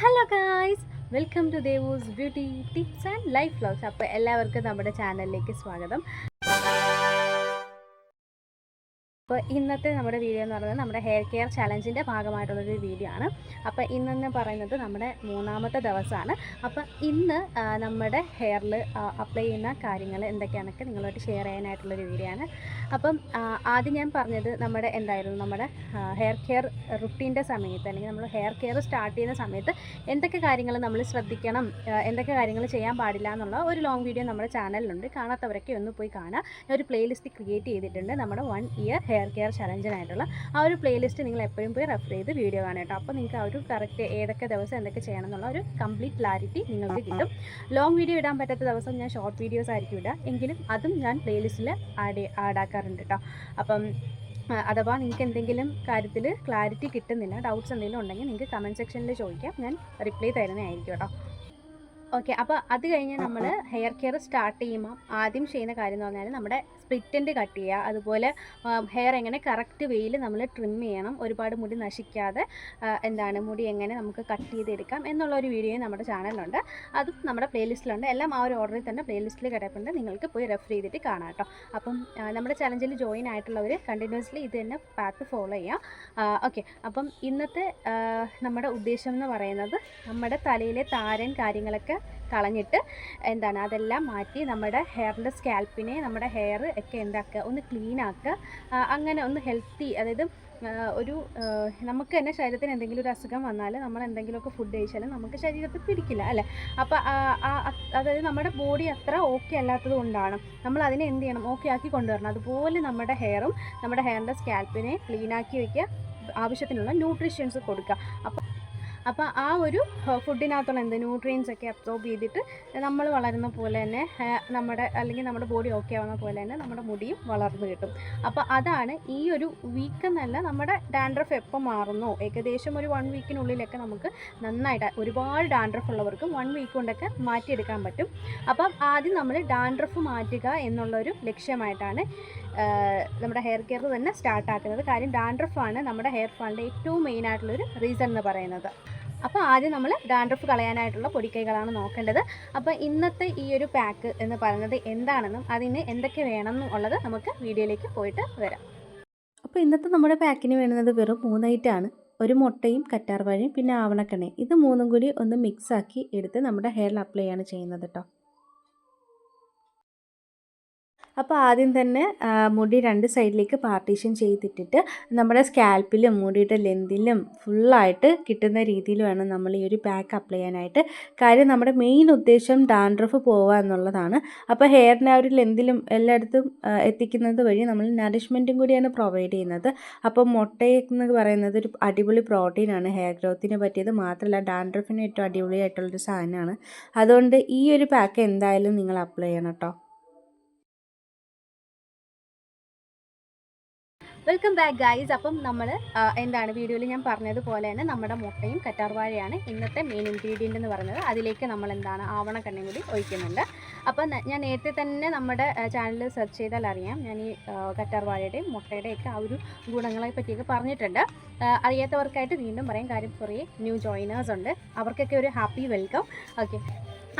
Hello guys welcome to Devus beauty tips and life vlogs അപ്പോൾ എല്ലാവർക്കും നമ്മുടെ ചാനലിലേക്ക് സ്വാഗതം. അപ്പോൾ ഇന്നത്തെ നമ്മുടെ വീഡിയോ എന്ന് പറയുന്നത് നമ്മുടെ ഹെയർ കെയർ ചലഞ്ചിന്റെ ഭാഗമായിട്ടുള്ളൊരു വീഡിയോ ആണ്. അപ്പോൾ ഇന്നെന്ന് പറയുന്നത് നമ്മുടെ മൂന്നാമത്തെ ദിവസമാണ്. അപ്പോൾ ഇന്ന് നമ്മുടെ ഹെയറിൽ അപ്ലൈ ചെയ്യുന്ന കാര്യങ്ങൾ എന്തൊക്കെയാണൊക്കെ നിങ്ങളോട് ഷെയർ ചെയ്യാനായിട്ടുള്ളൊരു വീഡിയോ ആണ്. അപ്പം ആദ്യം ഞാൻ പറഞ്ഞത് നമ്മുടെ എന്തായിരുന്നു നമ്മുടെ ഹെയർ കെയർ റുട്ടീന്റെ സമയത്ത് അല്ലെങ്കിൽ നമ്മൾ ഹെയർ കെയർ സ്റ്റാർട്ട് ചെയ്യുന്ന സമയത്ത് എന്തൊക്കെ കാര്യങ്ങൾ നമ്മൾ ശ്രദ്ധിക്കണം എന്തൊക്കെ കാര്യങ്ങൾ ചെയ്യാൻ പാടില്ല എന്നുള്ള ഒരു ലോങ് വീഡിയോ നമ്മുടെ ചാനലിലുണ്ട് കാണാത്തവരൊക്കെ ഒന്ന് പോയി കാണാം. ഒരു പ്ലേലിസ്റ്റ് ക്രിയേറ്റ് ചെയ്തിട്ടുണ്ട് നമ്മുടെ വൺ ഇയർ ഹെയർ കെയർ ചലഞ്ചിനായിട്ടുള്ള ആ ഒരു പ്ലേലിസ്റ്റ് നിങ്ങൾ എപ്പോഴും പോയി റെഫർ ചെയ്ത് വീഡിയോ കാണും കേട്ടോ. അപ്പോൾ നിങ്ങൾക്ക് ആ ഒരു കറക്റ്റ് ഏതൊക്കെ ദിവസം എന്തൊക്കെ ചെയ്യണം എന്നുള്ള ഒരു കംപ്ലീറ്റ് ക്ലാരിറ്റി നിങ്ങൾക്ക് കിട്ടും. ലോങ് വീഡിയോ ഇടാൻ പറ്റാത്ത ദിവസം ഞാൻ ഷോർട്ട് വീഡിയോസ് ആയിരിക്കും ഇടുക. എങ്കിലും അതും ഞാൻ പ്ലേലിസ്റ്റിൽ ആഡ് ആഡ് ആക്കാറുണ്ട് കേട്ടോ. അപ്പം അഥവാ നിങ്ങൾക്ക് എന്തെങ്കിലും കാര്യത്തിൽ ക്ലാരിറ്റി കിട്ടുന്നില്ല ഡൗട്ട്സ് എന്തെങ്കിലും ഉണ്ടെങ്കിൽ നിങ്ങൾക്ക് കമന്റ് സെക്ഷനിൽ ചോദിക്കാം. ഞാൻ റിപ്ലൈ തരുന്നതായിരിക്കും കേട്ടോ. ഓക്കെ അപ്പോൾ അത് കഴിഞ്ഞ് നമ്മൾ ഹെയർ കെയർ സ്റ്റാർട്ട് ചെയ്യുമ്പോൾ ആദ്യം ചെയ്യുന്ന കാര്യം എന്ന് പറഞ്ഞാൽ നമ്മുടെ സ്പ്ലിറ്റന്റ് കട്ട് ചെയ്യുക. അതുപോലെ ഹെയർ എങ്ങനെ കറക്റ്റ് വെയിൽ നമ്മൾ ട്രിം ചെയ്യണം. ഒരുപാട് മുടി നശിക്കാതെ എന്താണ് മുടി എങ്ങനെ നമുക്ക് കട്ട് ചെയ്തെടുക്കാം എന്നുള്ള ഒരു വീഡിയോ നമ്മുടെ ചാനലിലുണ്ട്. അതും നമ്മുടെ പ്ലേലിസ്റ്റിലുണ്ട്. എല്ലാം ആ ഒരു ഓർഡറിൽ തന്നെ പ്ലേലിസ്റ്റിൽ കിടപ്പുണ്ട്. നിങ്ങൾക്ക് പോയി റെഫർ ചെയ്തിട്ട് കാണാം കേട്ടോ. അപ്പം നമ്മുടെ ചലഞ്ചിൽ ജോയിൻ ആയിട്ടുള്ളവർ കണ്ടിന്യൂസ്ലി ഇത് തന്നെ പാത്ത് ഫോളോ ചെയ്യാം ഓക്കെ അപ്പം ഇന്നത്തെ നമ്മുടെ ഉദ്ദേശം എന്ന് പറയുന്നത് നമ്മുടെ തലയിലെ താരൻ കാര്യങ്ങളൊക്കെ കളഞ്ഞിട്ട് എന്താണ് അതെല്ലാം മാറ്റി നമ്മുടെ ഹെയറിന്റെ സ്കാൽപ്പിനെ നമ്മുടെ ഹെയർ ഒക്കെ എന്താക്കുക? ഒന്ന് ക്ലീൻ ആക്കുക. അങ്ങനെ ഒന്ന് ഹെൽത്തി അതായത് ഒരു നമുക്ക് തന്നെ ശരീരത്തിന് എന്തെങ്കിലും ഒരു അസുഖം വന്നാൽ നമ്മൾ എന്തെങ്കിലുമൊക്കെ ഫുഡ് കഴിച്ചാലും നമുക്ക് ശരീരത്തിൽ പിടിക്കില്ല അല്ലേ? അപ്പോൾ അതായത് നമ്മുടെ ബോഡി അത്ര ഓക്കെ അല്ലാത്തത് കൊണ്ടാണ് നമ്മൾ അതിനെ എന്ത് ചെയ്യണം? ഓക്കെ ആക്കി കൊണ്ടുവരണം. അതുപോലെ നമ്മുടെ ഹെയറും നമ്മുടെ ഹെയറിന്റെ സ്കാൽപ്പിനെ ക്ലീൻ ആക്കി വയ്ക്കുക ആവശ്യത്തിനുള്ള ന്യൂട്രീഷ്യൻസ് കൊടുക്കുക. അപ്പോൾ അപ്പോൾ ആ ഒരു ഫുഡിനകത്തുള്ള എന്ത് ന്യൂട്രിയൻസ് ഒക്കെ അബ്സോർബ് ചെയ്തിട്ട് നമ്മൾ വളരുന്ന പോലെ തന്നെ നമ്മുടെ അല്ലെങ്കിൽ നമ്മുടെ ബോഡി ഓക്കെ ആവുന്ന പോലെ തന്നെ നമ്മുടെ മുടിയും വളർന്നു കിട്ടും. അപ്പോൾ അതാണ് ഈ ഒരു വീക്ക് എന്നല്ല നമ്മുടെ ഡാൻഡ്രഫ് എപ്പോൾ മാറുന്നോ? ഏകദേശം ഒരു വൺ വീക്കിനുള്ളിലൊക്കെ നമുക്ക് നന്നായിട്ട് ഒരുപാട് ഡാൻഡ്രഫ് ഉള്ളവർക്ക് വൺ വീക്ക് കൊണ്ടൊക്കെ മാറ്റിയെടുക്കാൻ പറ്റും. അപ്പം ആദ്യം നമ്മൾ ഡാൻഡ്രഫ് മാറ്റുക എന്നുള്ളൊരു ലക്ഷ്യമായിട്ടാണ് നമ്മുടെ ഹെയർ കെയർ തന്നെ സ്റ്റാർട്ടാക്കുന്നത് കാര്യം ഡാൻഡ്രഫാണ് നമ്മുടെ ഹെയർ ഫാളിന്റെ ഏറ്റവും മെയിൻ ആയിട്ടുള്ളൊരു റീസൺ എന്ന് പറയുന്നത്. അപ്പോൾ ആദ്യം നമ്മൾ ഡാൻഡ്രഫ് കളയാനായിട്ടുള്ള പൊടിക്കൈകളാണ് നോക്കേണ്ടത്. അപ്പോൾ ഇന്നത്തെ ഈ ഒരു പാക്ക് എന്ന് പറയുന്നത് എന്താണെന്നും അതിന് എന്തൊക്കെ വേണമെന്നും ഉള്ളത് നമുക്ക് വീഡിയോയിലേക്ക് പോയിട്ട് വരാം. അപ്പോൾ ഇന്നത്തെ നമ്മുടെ പാക്കിന് വേണ്ടുന്നത് വെറും മൂന്ന് ഐറ്റമാണ് ഒരു മുട്ടയും കറ്റാർവാഴയും പിന്നെ ആവണക്കണയും ഇത് മൂന്നും കൂടി ഒന്ന് മിക്സാക്കി എടുത്ത് നമ്മുടെ ഹെയറിൽ അപ്ലൈ ആണ് ചെയ്യുന്നത് കേട്ടോ അപ്പോൾ ആദ്യം തന്നെ മുടി രണ്ട് സൈഡിലേക്ക് പാർട്ടീഷൻ ചെയ്തിട്ടിട്ട് നമ്മുടെ സ്കാൽപ്പിലും മുടിയുടെ ലെന്തിലും ഫുള്ളായിട്ട് കിട്ടുന്ന രീതിയിൽ വേണം നമ്മൾ ഈ ഒരു പാക്ക് അപ്ലൈ ചെയ്യാനായിട്ട്. കാര്യം നമ്മുടെ മെയിൻ ഉദ്ദേശം ഡാൻഡ്രഫ് പോവുക എന്നുള്ളതാണ്. അപ്പോൾ ഹെയറിന്റെ ആ ഒരു ലെന്തിലും എല്ലായിടത്തും എത്തിക്കുന്നത് വഴി നമ്മൾ നറിഷ്മെന്റും കൂടിയാണ് പ്രൊവൈഡ് ചെയ്യുന്നത്. അപ്പോൾ മുട്ട എന്ന് പറയുന്നത് ഒരു അടിപൊളി പ്രോട്ടീനാണ് ഹെയർ ഗ്രോത്തിന് പറ്റിയത് മാത്രമല്ല ഡാൻഡ്രഫിന് ഏറ്റവും അടിപൊളിയായിട്ടുള്ളൊരു സാധനമാണ്. അതുകൊണ്ട് ഈ ഒരു പാക്ക് എന്തായാലും നിങ്ങൾ അപ്ലൈ ചെയ്യണം കേട്ടോ. വെൽക്കം ബാക്ക് ഗൈസ് അപ്പം നമ്മൾ എന്താണ് വീഡിയോയിൽ ഞാൻ പറഞ്ഞതുപോലെ തന്നെ നമ്മുടെ മുട്ടയും കറ്റാർവാഴയാണ് ഇന്നത്തെ മെയിൻ ഇൻഗ്രീഡിയന്റ് എന്ന് പറയുന്നത്. അതിലേക്ക് നമ്മൾ എന്താണ് ആവണക്കണ്ണയും കൂടി ഒഴിക്കുന്നുണ്ട്. അപ്പം ഞാൻ നേരത്തെ തന്നെ നമ്മുടെ ചാനലിൽ സെർച്ച് ചെയ്താൽ അറിയാം. ഞാൻ ഈ കറ്റാർവാഴയുടെയും മുട്ടയുടെയും ഒക്കെ ആ ഒരു ഗുണങ്ങളെ പറ്റിയൊക്കെ പറഞ്ഞിട്ടുണ്ട്. അറിയാത്തവർക്കായിട്ട് വീണ്ടും പറയാം. കാര്യം കുറേ ന്യൂ ജോയിനേഴ്സ് ഉണ്ട്. അവർക്കൊക്കെ ഒരു ഹാപ്പി വെൽക്കം ഓക്കെ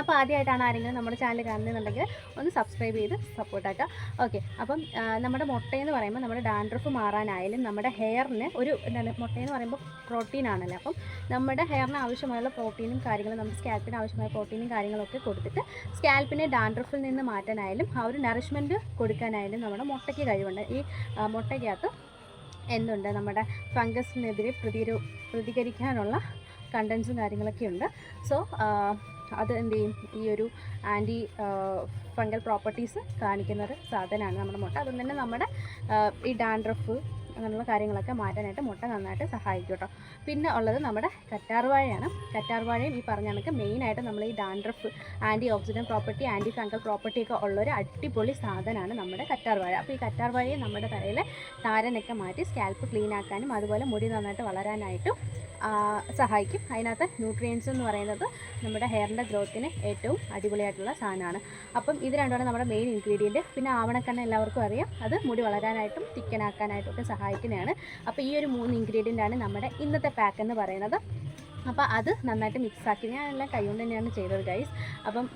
അപ്പോൾ ആദ്യമായിട്ടാണ് ആരെങ്കിലും നമ്മുടെ ചാനൽ കാണുന്നുണ്ടെങ്കിൽ ഒന്ന് സബ്സ്ക്രൈബ് ചെയ്ത് സപ്പോർട്ടാക്കുക ഓക്കെ അപ്പം നമ്മുടെ മുട്ടയെന്ന് പറയുമ്പോൾ നമ്മുടെ ഡാൻഡ്രഫ് മാറാനായാലും നമ്മുടെ ഹെയറിന് ഒരു എന്താണ് മുട്ടയെന്ന് പറയുമ്പോൾ പ്രോട്ടീൻ ആണല്ലോ. അപ്പം നമ്മുടെ ഹെയറിന് ആവശ്യമായുള്ള പ്രോട്ടീനും കാര്യങ്ങളും നമ്മുടെ സ്കാൽപ്പിന് ആവശ്യമായ പ്രോട്ടീനും കാര്യങ്ങളൊക്കെ കൊടുത്തിട്ട് സ്കാൽപ്പിനെ ഡാൻഡ്രഫിൽ നിന്ന് മാറ്റാനായാലും ആ ഒരു നറിഷ്മെന്റ് കൊടുക്കാനായാലും നമ്മുടെ മുട്ടയ്ക്ക് കഴിവുണ്ട്. ഈ മുട്ടയ്ക്കകത്ത് എന്തുണ്ട്? നമ്മുടെ ഫംഗസിനെതിരെ പ്രതിരോ പ്രതികരിക്കാനുള്ള കണ്ടൻസും കാര്യങ്ങളൊക്കെ ഉണ്ട് സോ അത് എന്ത് ചെയ്യും ഈ ഒരു ആന്റി ഫംഗൽ പ്രോപ്പർട്ടീസ് കാണിക്കുന്ന ഒരു സാധനമാണ് നമ്മുടെ മുട്ട. അതുകൊണ്ട് തന്നെ നമ്മുടെ ഈ ഡാൻഡ്രഫ് അങ്ങനെയുള്ള കാര്യങ്ങളൊക്കെ മാറ്റാനായിട്ട് മുട്ട നന്നായിട്ട് സഹായിക്കും കേട്ടോ പിന്നെ ഉള്ളത് നമ്മുടെ കറ്റാർവാഴയാണ്. കറ്റാർവാഴയും ഈ പറഞ്ഞ കണക്ക് മെയിനായിട്ട് നമ്മൾ ഈ dandruff anti oxidant property anti fungal property ഒക്കെ ഉള്ളൊരു അടിപൊളി സാധനമാണ് നമ്മുടെ കറ്റാർവാഴ. അപ്പോൾ ഈ കറ്റാർവാഴയെ നമ്മുടെ തലയിൽ താരനൊക്കെ മാറ്റി സ്കാൽപ്പ് ക്ലീൻ ആക്കാനും അതുപോലെ മുടി നന്നായിട്ട് വളരാനായിട്ടും സഹായിക്കും. അതിനകത്ത് ന്യൂട്രിയൻസ് എന്ന് പറയുന്നത് നമ്മുടെ ഹെയറിന്റെ ഗ്രോത്തിന് ഏറ്റവും അടിപൊളിയായിട്ടുള്ള സാധനമാണ്. അപ്പം ഇത് രണ്ടുമാണ് നമ്മുടെ മെയിൻ ഇൻഗ്രീഡിയന്റ് പിന്നെ ആവണക്കണ്ണ എല്ലാവർക്കും അറിയാം. അത് മുടി വളരാനായിട്ടും തിക്കനാക്കാനായിട്ടും ഒക്കെ സഹായിക്കുന്നതാണ്. അപ്പോൾ ഈ ഒരു മൂന്ന് ഇൻഗ്രീഡിയന്റാണ് നമ്മുടെ ഇന്നത്തെ പാക്ക് എന്ന് പറയുന്നത്. അപ്പോൾ അത് നന്നായിട്ട് മിക്സാക്കി ഞാൻ എല്ലാം കൈകൊണ്ട് തന്നെയാണ് ചെയ്തത് ഗൈസ് അപ്പം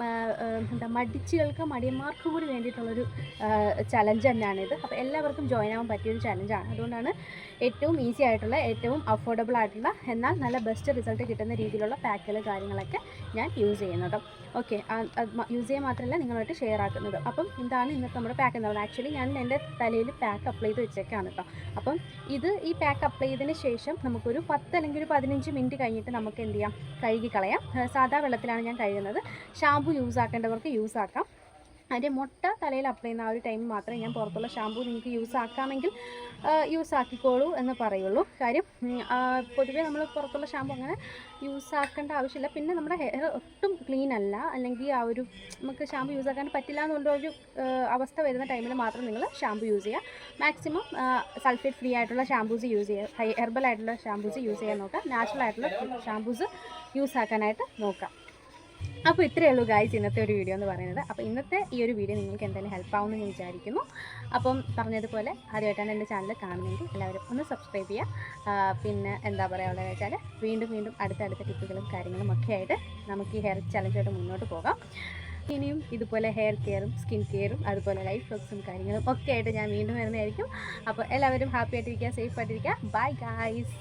എന്താ മടിച്ചുകൾക്ക് മടിയന്മാർക്ക് കൂടി വേണ്ടിയിട്ടുള്ളൊരു ചലഞ്ച് തന്നെയാണിത് അപ്പോൾ എല്ലാവർക്കും ജോയിൻ ആവാൻ പറ്റിയൊരു ചലഞ്ചാണ് അതുകൊണ്ടാണ് ഏറ്റവും ഈസി ആയിട്ടുള്ള ഏറ്റവും അഫോർഡബിൾ ആയിട്ടുള്ള എന്നാൽ നല്ല ബെസ്റ്റ് റിസൾട്ട് കിട്ടുന്ന രീതിയിലുള്ള പാക്കുകൾ കാര്യങ്ങളൊക്കെ ഞാൻ യൂസ് ചെയ്യുന്നത്. ഓക്കെ യൂസ് ചെയ്യാൻ മാത്രമല്ല നിങ്ങളുമായിട്ട് ഷെയർ ആക്കുന്നത്. അപ്പം ഇതാണ് ഇന്നത്തെ നമ്മുടെ പാക്ക് എന്ന് പറയുന്നത്. ആക്ച്വലി ഞാൻ എന്റെ തലയിൽ പാക്ക് അപ്ലൈ ചെയ്ത് വെച്ചേക്കാണ് കേട്ടോ അപ്പം ഇത് ഈ പാക്ക് അപ്ലൈ ചെയ്തതിന് ശേഷം നമുക്കൊരു പത്ത് അല്ലെങ്കിൽ ഒരു പതിനഞ്ച് മിനിറ്റ് കഴിഞ്ഞിട്ട് നമുക്ക് എന്ത് ചെയ്യാം? കഴുകി കളയാം. സാധാ വെള്ളത്തിലാണ് ഞാൻ കഴുകുന്നത്. ഷാമ്പു യൂസ് ആക്കേണ്ടവർക്ക് യൂസ് ആക്കാം. അതിന്റെ മുട്ട തലയിൽ അപ്ലൈ ചെയ്യുന്ന ആ ഒരു ടൈം മാത്രമേ ഞാൻ പുറത്തുള്ള ഷാമ്പൂ നിങ്ങൾക്ക് യൂസ് ആക്കാമെങ്കിൽ യൂസ് ആക്കിക്കോളൂ എന്ന് പറയുള്ളൂ. കാര്യം പൊതുവെ നമ്മൾ പുറത്തുള്ള ഷാമ്പൂ അങ്ങനെ യൂസ് ആക്കേണ്ട ആവശ്യമില്ല. പിന്നെ നമ്മുടെ ഹെയർ ഒട്ടും ക്ലീൻ അല്ല. അല്ലെങ്കിൽ ആ ഒരു നമുക്ക് ഷാമ്പൂ യൂസ് ആക്കാൻ പറ്റില്ല എന്നുള്ള ഒരു അവസ്ഥ വരുന്ന ടൈമിൽ മാത്രം നിങ്ങൾ ഷാമ്പൂ യൂസ് ചെയ്യുക. മാക്സിമം സൾഫേറ്റ് ഫ്രീ ആയിട്ടുള്ള ഷാമ്പൂസ് യൂസ് ചെയ്യുക. ഹെർബൽ ആയിട്ടുള്ള ഷാമ്പൂസ് യൂസ് ചെയ്യാൻ നോക്കുക. നാച്ചുറൽ ആയിട്ടുള്ള ഷാമ്പൂസ് യൂസ് ആക്കാനായിട്ട് നോക്കാം അപ്പോൾ ഇത്രയേ ഉള്ളൂ ഗായ്സ് ഇന്നത്തെ ഒരു വീഡിയോ എന്ന് പറയുന്നത്. അപ്പോൾ ഇന്നത്തെ ഈ ഒരു വീഡിയോ നിങ്ങൾക്ക് എന്തായാലും ഹെൽപ്പ് ആവുമെന്ന് ഞാൻ വിചാരിക്കുന്നു. അപ്പം പറഞ്ഞതുപോലെ ആദ്യമായിട്ടാണ് എന്റെ ചാനൽ കാണുന്നതെങ്കിൽ എല്ലാവരും ഒന്ന് സബ്സ്ക്രൈബ് ചെയ്യുക. പിന്നെ എന്താ പറയുക ഉള്ളതെന്ന് വെച്ചാൽ വീണ്ടും വീണ്ടും അടുത്ത ടിപ്പുകളും കാര്യങ്ങളും ഒക്കെ ആയിട്ട് നമുക്ക് ഈ ഹെയർ ചലഞ്ചായിട്ട് മുന്നോട്ട് പോകാം. ഇനിയും ഇതുപോലെ ഹെയർ കെയറും സ്കിൻ കെയറും അതുപോലെ ലൈഫ് ഫ്ലോക്സും കാര്യങ്ങളും ഒക്കെ ആയിട്ട് ഞാൻ വീണ്ടും വരുന്നതായിരിക്കും. അപ്പോൾ എല്ലാവരും ഹാപ്പി ആയിട്ടിരിക്കുക സേഫ് ആയിട്ടിരിക്കുക. Bye guys